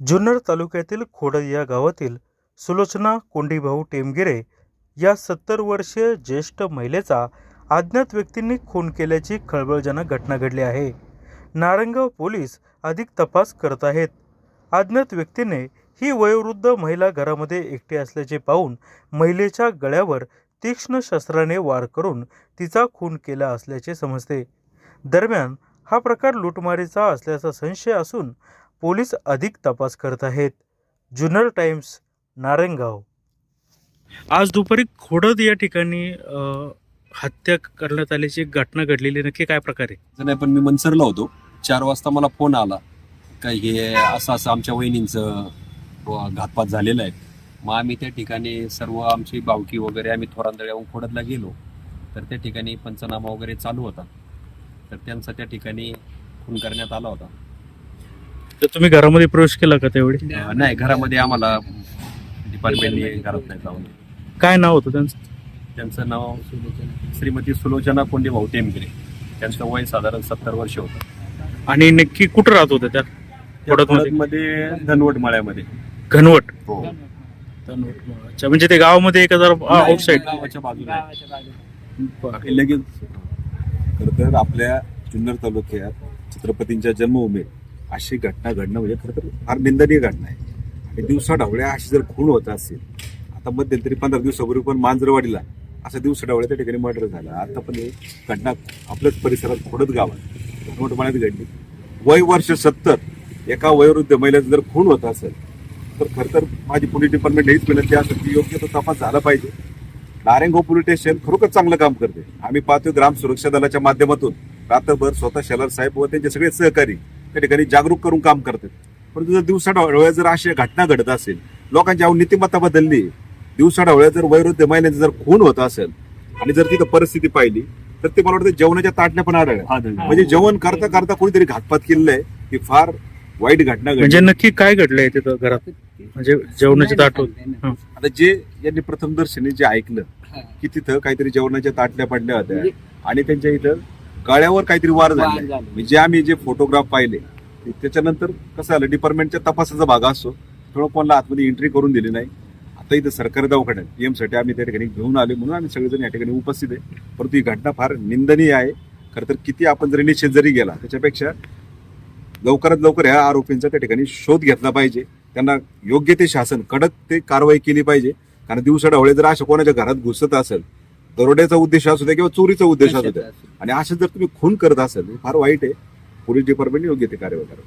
जुन्नर तालुक्यातील खोडद या गावातील सुलोचना कोंडीभाऊ टेमगिरे या सत्तर वर्षीय ज्येष्ठ महिलेचा अज्ञात व्यक्तींनी खून केल्याची खळबळजनक घटना घडली आहे. नारंगाव पोलीस अधिक तपास करत आहेत. अज्ञात व्यक्तीने ही वयोवृद्ध महिला घरामध्ये एकटी असल्याचे पाहून महिलेच्या गळ्यावर तीक्ष्ण शस्त्राने वार करून तिचा खून केला असल्याचे समजते. दरम्यान हा प्रकार लुटमारीचा असल्याचा संशय असून पोलीस अधिक तपास करत आहेत. जुन्नर टाइम्स नारायणगाव आज दुपारी खोडद या ठिकाणी हत्या करण्यात आल्याची एक घटना घडलेली नक्की काय प्रकारे नाही पण मी मनसरला होतो. चार वाजता मला फोन आला. काय हे असं असं आमच्या वहिनींचं घातपात झालेला आहे. मग आम्ही त्या ठिकाणी सर्व आमची बावकी वगैरे आम्ही थोरांदळ्याहून खोडतला गेलो. तर त्या ठिकाणी पंचनामा वगैरे चालू होता. तर त्यांचा त्या ठिकाणी खून करण्यात आला होता. तर तुम्ही घरामध्ये प्रवेश केला का त्यावेळी? अं, नाही घरामध्ये आम्हाला डिपार्टमेंटने घरात नाही जाऊन काय नाव होतं त्यांचं? त्यांचं नाव श्रीमती सुलोचना कोंडे भाऊ टेमगिरे. त्यांचं वय साधारण सत्तर वर्ष होतं. आणि नक्की कुठं राहत होतं त्या? मध्ये धनवट मळ्यामध्ये. घनवट? हो. अच्छा म्हणजे ते गावामध्ये एक हजार आउटसाईड गावाच्या बाजूला. लगेच खरं तर आपल्या जुन्नर तालुक्यात छत्रपतींच्या जन्मभूमीत अशी घटना घडणं म्हणजे खरं तर फार निंदनीय घटना आहे. आणि दिवसा ढवळ्या अशी जर खून होत असेल आता मध्यंतरी पंधरा दिवसापूर्वी पण मांजरवाडीला असं दिवसा ढवळ्या त्या ठिकाणी मर्डर झाला. आता पण ही घटना आपल्याच परिसरात खोडत गावात. धनवटमाळ्यात घडली. वय वर्ष सत्तर एका वयोवृद्ध महिलेचं जर खून होत असेल तर खरं तर माझी पोलीस डिपार्टमेंट हेच विनंती असेल की योग्य तो तपास झाला पाहिजे. नारेंगो पोलीस स्टेशन खरोखर चांगलं काम करते. आम्ही पाहतो ग्राम सुरक्षा दलाच्या माध्यमातून रात्रभर स्वतः शेलार साहेब व त्यांचे सगळे सहकारी त्या ठिकाणी जागरूक करून काम करतात परंतु जर दिवसा ढवळ्या जर अशी घटना घडत असेल लोकांची अहो नीतिमत्ता बदलली दिवसा ढवळ्या जर वयोवृद्ध महिन्याचा जर खून होत असेल आणि जर तिथं परिस्थिती पाहिली तर ते मला वाटतं जेवणाच्या ताटल्या पण आढळल्या. म्हणजे जेवण करता करता कोणीतरी घातपात केलेलं आहे ही फार वाईट घटना घडली. म्हणजे नक्की काय घडलंय तिथं घरात? म्हणजे जेवणाची ताट. आता जे यांनी प्रथम दर्शनी जे ऐकलं की तिथं काहीतरी जेवणाच्या ताटल्या पडल्या होत्या आणि त्यांच्या इथं गळ्यावर काहीतरी वार झाले म्हणजे आम्ही जे फोटोग्राफ पाहिले ते त्याच्यानंतर कसं झालं डिपार्टमेंटच्या तपासाचा भाग असतो. थोडं कोणाला आतमध्ये एंट्री करून दिली नाही. आता इथं सरकारी दवाखान्यात पीएमसाठी आम्ही त्या ठिकाणी घेऊन आले म्हणून आम्ही सगळेजण या ठिकाणी उपस्थित आहे. परंतु ही घटना फार निंदनीय आहे. खरं तर किती आपण जरी निषेध जरी गेला त्याच्यापेक्षा लवकरात लवकर ह्या आरोपींचा त्या ठिकाणी शोध घेतला पाहिजे. त्यांना योग्य ते शासन कडक ते कारवाई केली पाहिजे. कारण दिवसा ढवळे जर अशा कोणाच्या घरात घुसत असेल दरोड्याचा उद्देश असू द्या किंवा चोरीचा उद्देश असू द्या आणि असं जर तुम्ही खून करत असाल फार वाईट आहे. पोलीस डिपार्टमेंट योग्य ते कार्यवाही करा